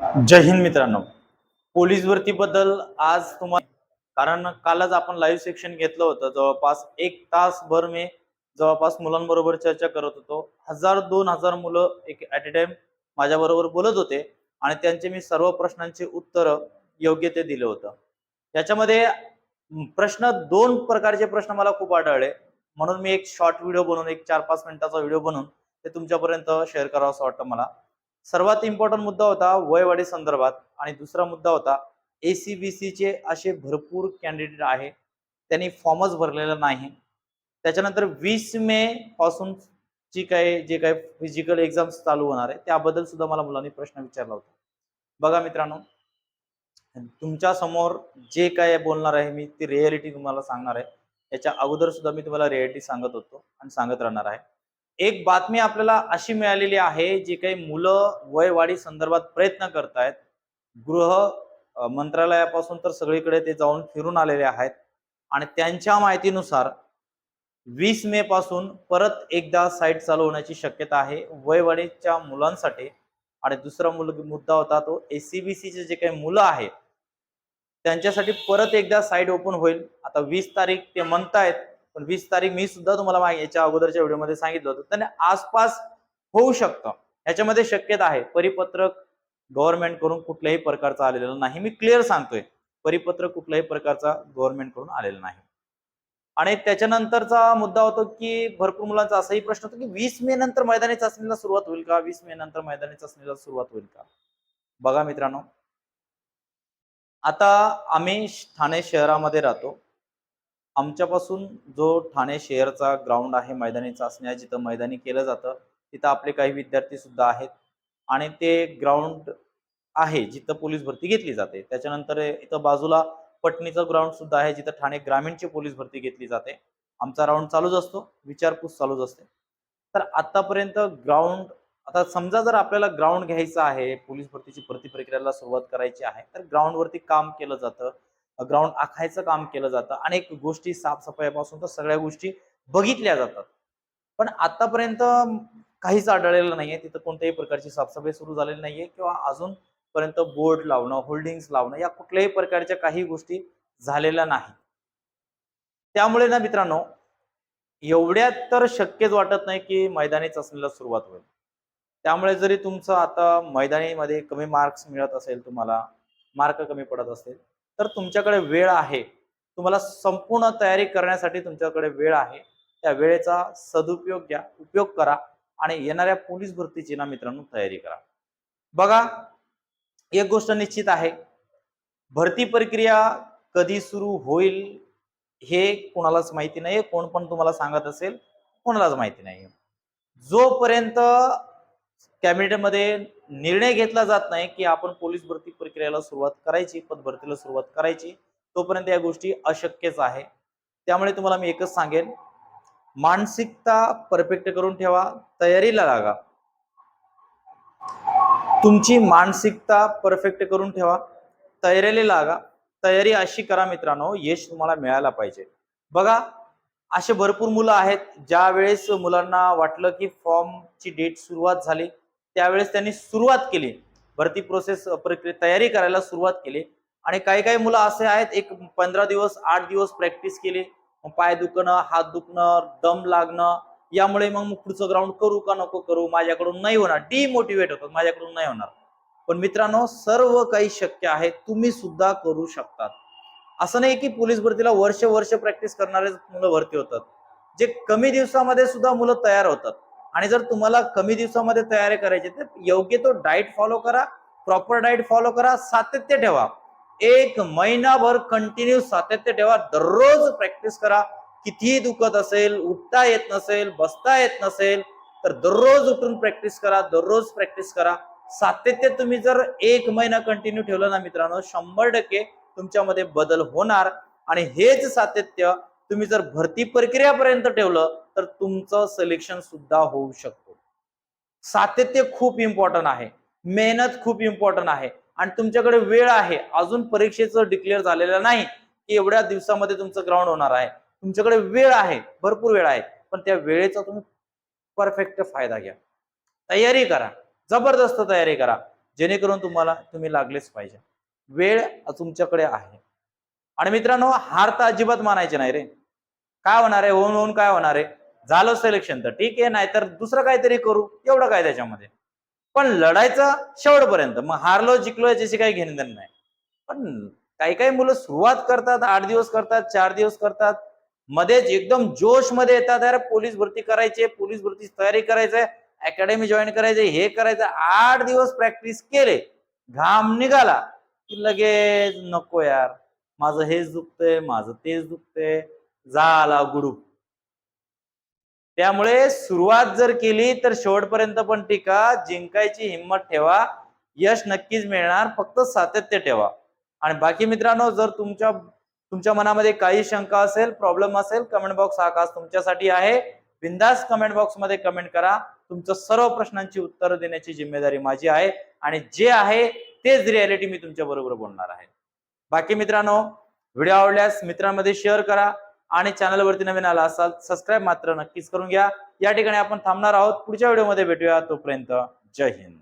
जय हिंद मित्रांनो. पोलीस भरती बद्दल आज तुम्हाला कारण कालच आपण लाईव्ह सेक्शन घेतलं होतं. जवळपास एक तासभर मी जवळपास मुलांबरोबर चर्चा करत होतो. हजार दोन हजार मुलं एक ॲट ए टाइम माझ्या बरोबर बोलत होते आणि त्यांचे मी सर्व प्रश्नांची उत्तर योग्य ते दिलं होतं. याच्यामध्ये प्रश्न दोन प्रकारचे प्रश्न मला खूप आढळले. म्हणून मी एक शॉर्ट व्हिडिओ बनवून एक चार पाच मिनिटाचा व्हिडिओ बनवून ते तुमच्यापर्यंत शेअर करावं असं वाटतं मला. सर्वात इम्पॉर्टंट मुद्दा होता वयवाढी संदर्भात आणि दुसरा मुद्दा होता एसीबीसी चे असे भरपूर कॅन्डिडेट आहे. त्यांनी फॉर्मच भरलेला नाही. त्याच्यानंतर वीस मे पासून जी काही जे काही फिजिकल एक्झाम्स चालू होणार आहे त्याबद्दल सुद्धा मला मुलांनी प्रश्न विचारला होता. बघा मित्रांनो तुमच्यासमोर जे काय बोलणार आहे मी ती रियालिटी तुम्हाला सांगणार आहे. याच्या अगोदर सुद्धा मी तुम्हाला रियालिटी सांगत होतो आणि सांगत राहणार आहे. एक बातमी आपल्याला अशी मिळालेली आहे जी काही मुलं वयवाढी संदर्भात प्रयत्न करतायत. गृह मंत्रालयापासून तर सगळीकडे ते जाऊन फिरून आलेले आहेत. आणि त्यांच्या माहितीनुसार वीस मे पासून परत एकदा साईट चालू होण्याची शक्यता आहे वयवाढीच्या मुलांसाठी. आणि दुसरा मुल मुद्दा होता तो एसीबीसीचे जे काही मुलं आहेत त्यांच्यासाठी परत एकदा साईट ओपन होईल. आता वीस तारीख ते म्हणतायत पण वीस तारीख मी सुद्धा तुम्हाला याच्या अगोदरच्या व्हिडिओमध्ये सांगितलं होतं. त्याने आसपास होऊ शकतं. याच्यामध्ये शक्यता आहे. परिपत्रक गव्हर्नमेंटकडून कुठल्याही प्रकारचा आलेलं नाही. मी क्लिअर सांगतोय. परिपत्रक कुठल्याही प्रकारचा गव्हर्नमेंटकडून आलेला नाही. आणि त्याच्यानंतरचा मुद्दा होतो की भरपूर मुलांचा असाही प्रश्न होतो की वीस मे नंतर मैदानी चाचणीला सुरुवात होईल का? वीस मे नंतर मैदानी चाचणीला सुरुवात होईल का? बघा मित्रांनो. आता आम्ही ठाणे शहरामध्ये राहतो. आमच्यापासून जो ठाणे शहरचा ग्राउंड आहे मैदानी चाचण्या जिथं मैदानी केलं जातं तिथं आपले काही विद्यार्थी सुद्धा आहेत. आणि ते ग्राउंड आहे जिथं पोलीस भरती घेतली जाते. त्याच्यानंतर इथं बाजूला पटणीचं ग्राउंड सुद्धा आहे जिथं ठाणे ग्रामीणची पोलीस भरती घेतली जाते. आमचा राऊंड चालूच असतो विचारपूस चालूच असते. तर आतापर्यंत ग्राउंड आता समजा जर आपल्याला ग्राउंड घ्यायचं आहे पोलीस भरतीची भरती प्रक्रियेला सुरुवात करायची आहे तर ग्राउंडवरती काम केलं जातं. ग्राउंड आखायचं काम केलं जातं. अनेक गोष्टी साफसफाईपासून तर सगळ्या गोष्टी बघितल्या जातात. पण आतापर्यंत काहीच आढळलेलं नाहीये. तिथं कोणत्याही प्रकारची साफसफाई सुरू झालेली नाहीये किंवा अजूनपर्यंत बोर्ड लावणं होल्डिंग्स लावणं या कुठल्याही प्रकारच्या काही गोष्टी झालेल्या नाही त्यामुळे ना मित्रांनो एवढ्यात तर शक्यच वाटत नाही की मैदानी चाचणीला सुरुवात होईल. त्यामुळे जरी तुमचं आता मैदानीमध्ये कमी मार्क्स मिळत असेल तुम्हाला मार्क कमी पडत असेल तर तुमच्याकडे वेळ आहे. तुम्हाला संपूर्ण तयारी करण्यासाठी तुमच्याकडे वेळ आहे. त्या वेळेचा सदुपयोग घ्या उपयोग करा आणि येणाऱ्या पोलीस भरतीची ना मित्रांनो तयारी करा. बघा एक गोष्ट निश्चित आहे. भरती प्रक्रिया कधी सुरू होईल हे कोणालाच माहिती नाही कोण पण तुम्हाला सांगत असेल कोणालाच माहिती नाही जोपर्यंत कॅबिनेटमध्ये निर्णय घेतला जात नाही की आपण पोलीस भरती प्रक्रियेला सुरुवात करायची पद भरतीला सुरुवात करायची तोपर्यंत या गोष्टी अशक्यच आहे. त्यामुळे तुम्हाला मी एकच सांगेन मानसिकता परफेक्ट करून ठेवा तयारीला लागा. तुमची मानसिकता परफेक्ट करून ठेवा तयारीला लागा. तयारी अशी करा मित्रांनो यश तुम्हाला मिळायला पाहिजे. बघा असे भरपूर मुलं आहेत ज्या वेळेस मुलांना वाटलं की फॉर्मची डेट सुरुवात झाली त्यावेळेस त्यांनी सुरुवात केली. भरती प्रोसेस प्रक्रिया तयारी करायला सुरुवात केली. आणि काही काही मुलं असे आहेत एक पंधरा दिवस आठ दिवस प्रॅक्टिस केली. मग पाय दुखणं हात दुखणं दम लागणं यामुळे मग पुढचं ग्राउंड करू का नको करू माझ्याकडून नाही होणार. डिमोटिवेट होतात माझ्याकडून नाही होणार. पण मित्रांनो सर्व काही शक्य आहे तुम्ही सुद्धा करू शकतात. असं नाही की पोलीस भरतीला वर्ष वर्ष प्रॅक्टिस करणारे मुलं भरती होतात. जे कमी दिवसामध्ये सुद्धा मुलं तयार होतात. आणि जर तुम्हाला कमी दिवसामध्ये तयारी करायची तर योग्य तो डाएट फॉलो करा प्रॉपर डाएट फॉलो करा सातत्य ठेवा. एक महिनाभर कंटिन्यू सातत्य ठेवा. दररोज प्रॅक्टिस करा. कितीही दुखत असेल उठता येत नसेल बसता येत नसेल तर दररोज उठून प्रॅक्टिस करा दररोज प्रॅक्टिस करा. सातत्य तुम्ही जर एक महिना कंटिन्यू ठेवलं ना मित्रांनो शंभर टक्के तुमच्यामध्ये बदल होणार. आणि हेच सातत्य तुम्ही जर भरती प्रक्रियापर्यंत ठेवलं तर तुमचं सिलेक्शन सुद्धा होऊ शकतो. सातत्य खूप इम्पॉर्टंट आहे. मेहनत खूप इम्पॉर्टंट आहे. आणि तुमच्याकडे वेळ आहे. अजून परीक्षेचं डिक्लेअर झालेलं नाही की एवढ्या दिवसामध्ये तुमचं ग्राउंड होणार आहे. तुमच्याकडे वेळ आहे. भरपूर वेळ आहे. पण त्या वेळेचा तुम्ही परफेक्ट फायदा घ्या. तयारी करा. जबरदस्त तयारी करा. जेणेकरून तुम्हाला तुम्ही लागलेच पाहिजे. वेळ तुमच्याकडे आहे. आणि मित्रांनो हार तर अजिबात मानायचे नाही रे. काय होणार आहे? होऊन होऊन काय होणार आहे? झालं सिलेक्शन तर ठीक आहे नाहीतर दुसरं काहीतरी करू. एवढं काय त्याच्यामध्ये? पण लढायचं शेवटपर्यंत. मग हारलो जिंकलो याच्याशी काही घेणं देणं नाही. पण काही काही मुलं सुरुवात करतात आठ दिवस करतात चार दिवस करतात. मध्येच एकदम जोशमध्ये येतात अरे पोलीस भरती करायची पोलीस भरती तयारी करायचंय अकॅडमी जॉईन करायचे हे करायचं आठ दिवस प्रॅक्टिस केले घाम निघाला की लगेच नको यार माझं हेच दुखतंय माझं तेच दुखतंय झाला गुडूप. त्यामुळे सुरुवात जर केली तर शेवटपर्यंत पण टीका जिंकायची हिंमत ठेवा यश नक्कीच मिळणार फक्त सातत्य ठेवा. आणि बाकी मित्रांनो जर तुमच्या तुमच्या मनामध्ये काही शंका असेल प्रॉब्लेम असेल कमेंट बॉक्स हा खास तुमच्यासाठी आहे. बिंदास कमेंट बॉक्समध्ये कमेंट करा. तुमच्या सर्व प्रश्नांची उत्तरं देण्याची जिम्मेदारी माझी आहे आणि जे आहे तेच रियालिटी मी तुमच्या बरोबर बोलणार आहे. बाकी मित्रांनो व्हिडिओ आवडल्यास मित्रांमध्ये शेअर करा. आणि चॅनलवरती नवीन आला असाल सबस्क्राईब मात्र नक्कीच करून घ्या. या ठिकाणी आपण थांबणार आहोत. पुढच्या व्हिडिओमध्ये भेटूया. तोपर्यंत जय हिंद.